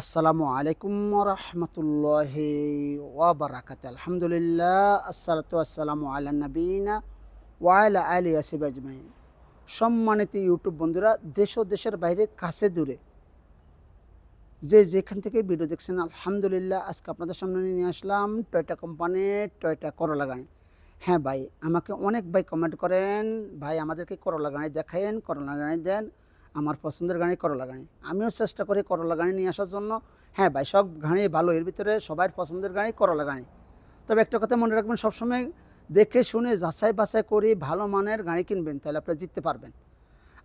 আসসালামু আলাইকুম রহমতুল্লাহ ওয়াবারাকাত আলহামদুলিল্লাহ, আসসালাতু আসসালামু আলা নবীনা ওয়াইলা আলী আসিব আজমাইন। সম্মানিত ইউটিউব বন্ধুরা, দেশ ও দেশের বাইরে, কাছে দূরে, যে যেখান থেকে ভিডিও দেখছেন, আলহামদুলিল্লাহ, আজকে আপনাদের সামনে নিয়ে আসলাম টয়টা কোম্পানির টয়টা করলা গাড়ি। হ্যাঁ ভাই, আমাকে অনেক ভাই কমেন্ট করেন, ভাই আমাদেরকে করলা গাড়ি দেখায়েন করলা গাড়ি দেন। আমার পছন্দের গাড়ি করলা গাড়ি আমিও চেষ্টা করি করলা গাড়ি নিয়ে আসার জন্য। হ্যাঁ ভাই, সব গাড়ি ভালো, এর ভিতরে সবার পছন্দের গাড়ি করলা গাড়ি তবে একটা কথা মনে রাখবেন, সবসময় দেখে শুনে যাচাই বাছাই করে ভালো মানের গাড়ি কিনবেন, তাহলে আপনারা জিততে পারবেন।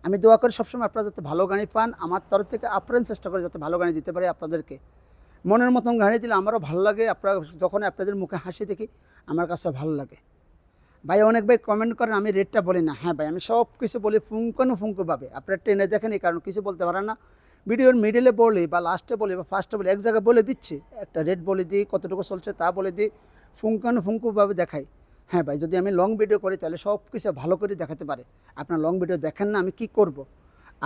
আমি দোয়া করি সবসময় আপনারা যাতে ভালো গাড়ি পান, আমার তরফ থেকে আপ্রাণ চেষ্টা করি যাতে ভালো গাড়ি দিতে পারি আপনাদেরকে। মনের মতন গাড়ি দিলে আমারও ভালো লাগে, আপনারা যখন আপনাদের মুখে হাসি দেখি, আমার কাছে ভালো লাগে। ভাই, অনেক ভাই কমেন্ট করেন, আমি রেটটা বলি না। হ্যাঁ ভাই, আমি সব কিছু বলি ফুঙ্কানো ফুঙ্কুভাবে। আপনার ট্রেনে দেখেন, এই কারণ কিছু বলতে পারেন না। ভিডিওর মিডিলে বলি বা লাস্টে বলি বা ফার্স্টে বলি, এক জায়গায় বলে দিচ্ছি। একটা রেট বলে দিই, কতটুকু চলছে তা বলে দিই ফুঙ্কানো ফুঙ্কুভাবে দেখাই। হ্যাঁ ভাই, যদি আমি লং ভিডিও করি, তাহলে সব কিছু ভালো করে দেখাতে পারে। আপনার লং ভিডিও দেখেন না, আমি কি করব।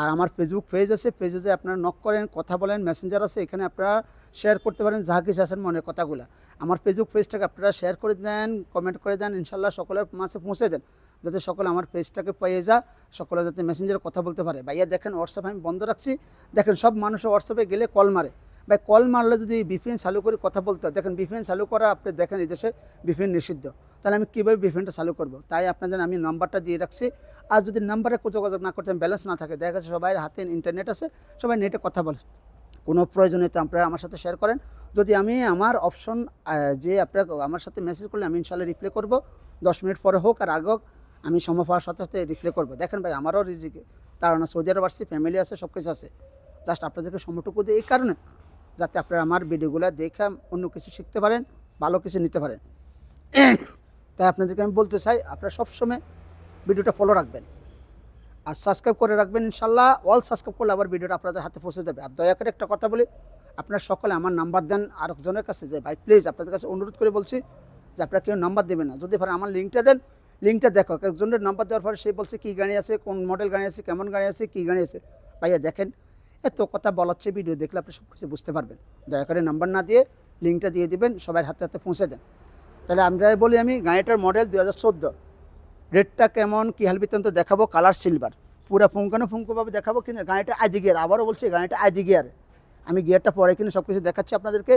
আর আমার ফেসবুক পেজ আছে পেজে যে আপনারা নক করেন, কথা বলেন মেসেঞ্জার আছে, এখানে আপনারা শেয়ার করতে পারেন, যা কিছু আছেন মনের কথাগুলো। আমার ফেসবুক পেজটাকে আপনারা শেয়ার করে দেন কমেন্ট করে দেন, ইনশাল্লাহ সকলের মাঝে পৌঁছে দেন। যাতে সকলে আমার পেজটাকে পেয়ে যা, সকলে যাতে মেসেঞ্জারে কথা বলতে পারে। ভাইয়া দেখেন হোয়াটসঅ্যাপ আমি বন্ধ রাখছি। দেখেন, সব মানুষ হোয়াটসঅ্যাপে গেলে কল মারে। ভাই, কল মারলে যদি বিপিএন চালু করে কথা বলতে হয় দেখেন বিপিএন চালু করা আপনি দেখেন এই দেশে বিপিএন নিষিদ্ধ। তাহলে আমি কীভাবে বিপিএনটা চালু করব? তাই আপনাদের আমি নাম্বারটা দিয়ে রাখছি। আর যদি নাম্বারে যোগাযোগ না করতেন ব্যালেন্স না থাকে, দেখা যাচ্ছে সবাই হাতে ইন্টারনেট আছে, সবাই নেটে কথা বলে। কোনো প্রয়োজনীয়তা আপনারা আমার সাথে শেয়ার করেন। যদি আমি আমার অপশন যে আপনারা আমার সাথে মেসেজ করলে আমি ইনশাল্লাহ রিপ্লে করব। দশ মিনিট পরে হোক আর আগে হোক, আমি সময় পাওয়ার সাথে সাথে রিপ্লে করব। দেখেন ভাই, আমারও রিজিকে। তার সৌদি আরব আসছি ফ্যামিলি আছে সব কিছু আছে। জাস্ট আপনাদেরকে সময়টুকু দিই এই কারণে। যাতে আপনারা আমার ভিডিওগুলো দেখে অন্য কিছু শিখতে পারেন, ভালো কিছু নিতে পারেন। তাই আপনাদেরকে আমি বলতে চাই, আপনারা সবসময় ভিডিওটা ফলো রাখবেন। আর সাবস্ক্রাইব করে রাখবেন ইনশাল্লাহ। অল সাবস্ক্রাইব করলে আবার ভিডিওটা আপনাদের হাতে পৌঁছে দেবে আর দয়া করে একটা কথা বলি, আপনারা সকলে আমার নাম্বার দেন আরেকজনের কাছে যে, ভাই প্লিজ আপনাদের কাছে অনুরোধ করে বলছি যে, আপনারা কেউ নাম্বার দেবেন না। যদি ভাই আমার লিঙ্কটা দেন লিঙ্কটা দেখো, একজনের নাম্বার দেওয়ার পরে সে বলছে কী গাড়ি আছে, কোন মডেল গাড়ি আছে, কেমন গাড়ি আছে, কী গাড়ি আছে। ভাইয়া, দেখেন এত কথা বলাচ্ছে ভিডিও দেখলে আপনি সব কিছু বুঝতে পারবেন। দয়া করে নাম্বার না দিয়ে লিঙ্কটা দিয়ে দিবেন, সবাই হাতে হাতে পৌঁছে দেন। তাহলে আমরা বলি আমি গাড়িটার মডেল দু হাজার চোদ্দ। রেটটা কেমন, কী হালবিতান্ত দেখাবো? কালার সিলভার পুরো ফুঙ্কানো ফুঙ্কোভাবে দেখাবো কিন্তু গাড়িটা আইজি গিয়ার আবারও বলছি গাড়িটা আইজি গিয়ার আমি গিয়ারটা পরে কিনে সব কিছু দেখাচ্ছি আপনাদেরকে।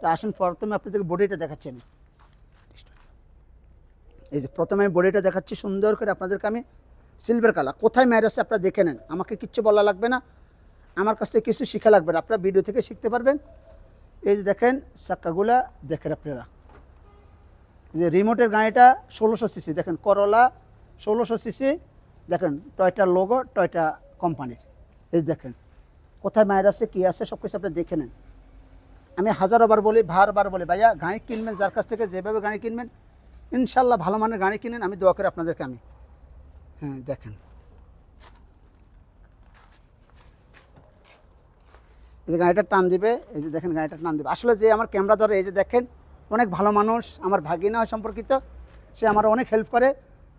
তা আসুন, প্রথমে আপনাদেরকে বডিটা দেখাচ্ছি আমি। এই যে প্রথমে আমি বডিটা দেখাচ্ছি, সুন্দর করে আপনাদেরকে আমি সিলভার কালার কোথায় আছে আপনারা দেখে নেন। আমাকে কিচ্ছু বলা লাগবে না। আমার কাছ থেকে কিছু শিখা লাগবে না। আপনারা ভিডিও থেকে শিখতে পারবেন। এই যে দেখেন চাক্কাগুলা দেখেন আপনারা। যে রিমোটের গাড়িটা ষোলোশো সিসি দেখেন করলা ষোলোশো সিসি দেখেন টয়টা লোগো টয়টা কোম্পানির এই দেখেন, কোথায় মায়ের আছে, কী আছে সব কিছু আপনি দেখে নেন। আমি হাজারোবার বলি, বারবার বলি, ভাইয়া, গাড়ি কিনবেন, যার কাছ থেকে যেভাবে গাড়ি কিনবেন, ইনশাল্লাহ ভালো মানের গাড়ি কিনেন, আমি দোয়া করি আপনাদেরকে আমি। হ্যাঁ দেখেন। এই যে গাড়িটা টান দিবে, এই যে দেখেন গাড়িটা টান দিবে। আসলে যে আমার ক্যামেরা ধরে, এই যে দেখেন, অনেক ভালো মানুষ, আমার ভাগিনা সম্পর্কিত, সে আমার অনেক হেল্প করে।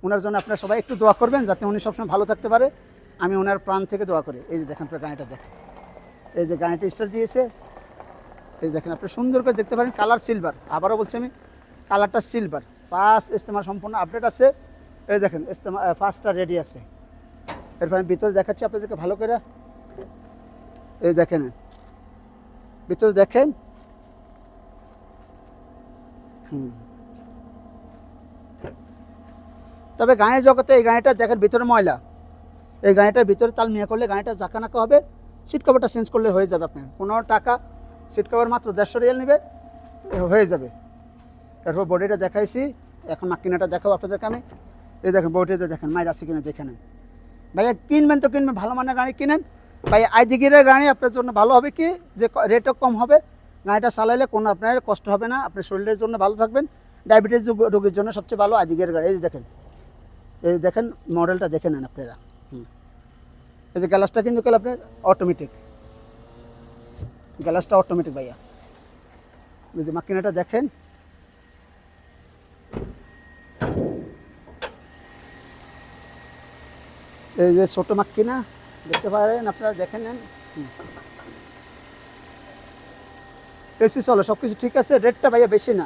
ওনার জন্য আপনারা সবাই একটু দোয়া করবেন, যাতে উনি সবসময় ভালো থাকতে পারে। আমি ওনার প্রাণ থেকে দোয়া করি। এই যে দেখেন আপনার গাড়িটা দেখেন। এই যে গাড়িটা স্টার দিয়েছে। এই দেখেন, আপনি সুন্দর করে দেখতে পারেন কালার সিলভার আবারও বলছি আমি কালারটা সিলভার ফার্স্ট ইস্তেমা সম্পূর্ণ আপডেট আছে। এই দেখেন, ইস্তেমা ফার্স্টটা রেডি আছে। এরপর আমি ভিতরে দেখাচ্ছি আপনাদেরকে ভালো করে। এই দেখেন। ভিতরে দেখেন। হুম। তবে গানের জগতে এই গাড়িটা দেখেন ভিতরে ময়লা। এই গাড়িটার ভিতরে তাল মিয়া করলে গাড়িটা জাকানাকা হবে, সিট কভারটা চেঞ্জ করলে হয়ে যাবে আপনার। পনেরো টাকা, সিট কভার মাত্র দেড়শো রিয়াল নেবে হয়ে যাবে। এরপর বডিটা দেখাইছি, এখন মাকিনাটা দেখাবো আপনাদেরকে আমি। এই দেখেন বডিটা দেখেন, মায়ের আছে কিনা দেখে নেন। ভাইয়া কিনবেন তো কিনবেন, ভালো মানের গাড়ি কিনেন। ভাই আইদিগিরের গাড়ি আপনার জন্য ভালো হবে কি? যে রেটও কম হবে। গাড়িটা চালাইলে কোনো আপনার কষ্ট হবে না। আপনার শরীরের জন্য ভালো থাকবেন। ডায়াবেটিস রোগীর জন্য সবচেয়ে ভালো আইদিগিরের গাড়ি। এই দেখেন। এই দেখেন মডেলটা দেখে নেন আপনারা। হুম। এই যে গ্যালাসটা কিন্তু আপনার অটোমেটিক গ্যালাসটা অটোমেটিক ভাইয়া। এই যে মাকিনাটা দেখেন। এই যে ছোটো মাক্কিনা দেখতে পারেন, আপনারা দেখে নেন। এসি চলে সব কিছু ঠিক আছে, রেটটা ভাইয়া বেশি না।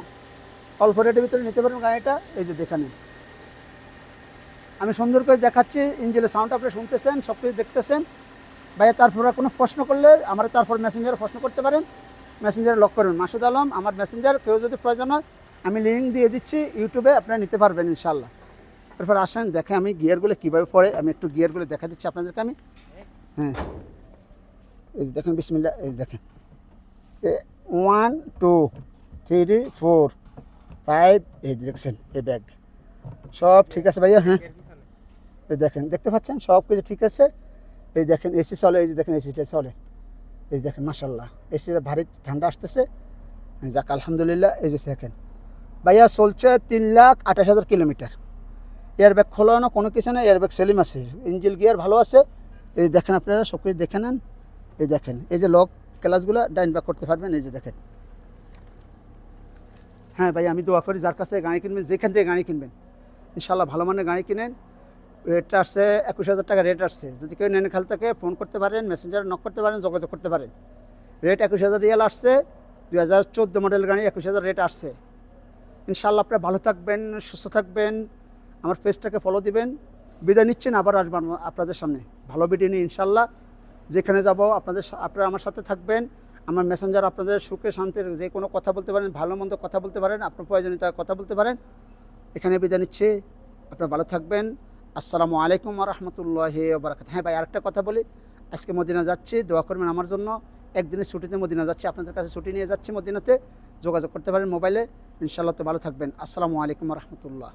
অল্প রেটের ভিতরে নিতে পারেন গাড়িটা, এই যে দেখে নিন। আমি সুন্দর করে দেখাচ্ছি, ইঞ্জিনের সাউন্ড আপনি শুনতেছেন সব কিছু দেখতেছেন। ভাইয়া, তারপর কোনো প্রশ্ন করলে আমার, তারপর মেসেঞ্জারে প্রশ্ন করতে পারেন। মেসেঞ্জারে লক করবেন মাসুদ আলম, আমার মেসেঞ্জার কেউ যদি প্রয়োজন হয়, আমি লিঙ্ক দিয়ে দিচ্ছি ইউটিউবে আপনারা নিতে পারবেন ইনশাল্লাহ এরপর আসেন, দেখে আমি গিয়ারগুলো কীভাবে পড়ে আমি একটু গিয়ারগুলো দেখা দিচ্ছি আপনাদেরকে আমি। হ্যাঁ। এই দেখেন বিসমিল্লা এই দেখেন। One two three four five এই দেখছেন, এই ব্যাগ সব ঠিক আছে ভাইয়া হ্যাঁ। এই দেখেন, দেখতে পাচ্ছেন? সব কিছু ঠিক আছে। এই দেখেন এসি চলে, এই যে দেখেন এসিটা চলে। এই দেখেন মাসাল্লাহ এসিটা ভারী ঠান্ডা আসতেছে। যাক, আলহামদুলিল্লাহ, এই যে দেখেন। ভাইয়া, চলছে তিন লাখ আঠাশ হাজার কিলোমিটার। এয়ারব্যাগ খোলো না কোনো কিছু না এয়ারব্যাগ সেলিম আছে। ইঞ্জিল গিয়ার ভালো আছে। এই দেখেন আপনারা, সব কিছু দেখে নেন। এই দেখেন, এই যে লক ক্লাসগুলো ডাইন ব্যাক করতে পারবেন, এই যে দেখেন। হ্যাঁ ভাই, আমি দোয়া করি, যার কাছ থেকে গাড়ি কিনবেন, যেখান থেকে গাড়ি কিনবেন ইনশাল্লাহ ভালো মানের গাড়ি কিনেন। রেটটা আসছে, একুশ হাজার টাকা রেট আসছে। যদি কেউ নেন খাল থেকে ফোন করতে পারেন মেসেঞ্জার নক করতে পারেন, যোগাযোগ করতে পারেন। রেট একুশ হাজার রিয়াল আসছে দু হাজার চোদ্দ মডেল গাড়ি একুশ হাজার রেট আসছে। ইনশাল্লাহ আপনারা ভালো থাকবেন, সুস্থ থাকবেন। আমার পেজটাকে ফলো দিবেন। বিদায় নিচ্ছেন, আবার আসবেন আপনাদের সামনে। ভালো ভিডিও নিয়ে ইনশাল্লাহ। যেখানে যাব, আপনাদের আপনারা আমার সাথে থাকবেন। আমার মেসেঞ্জার আপনাদের সুখে, শান্তির যে কোনো কথা বলতে পারেন, ভালো মন্দ কথা বলতে পারেন, আপনার প্রয়োজনীয়তা কথা বলতে পারেন। এখানে বিদায় নিচ্ছি। আপনারা ভালো থাকবেন। আসসালামু আলাইকুম রহমতুল্লাহ বারাকাত হ্যাঁ ভাই, আরেকটা কথা বলি। আজকে মদিনা যাচ্ছি, দোয়া করবেন আমার জন্য। একদিনের ছুটিতে মদিনা যাচ্ছি, আপনাদের কাছে ছুটি নিয়ে যাচ্ছি মদিনাতে। যোগাযোগ করতে পারেন মোবাইলে। ইনশাল্লাহ তো ভালো থাকবেন। আসসালামু আলাইকুম রহমতুল্লাহ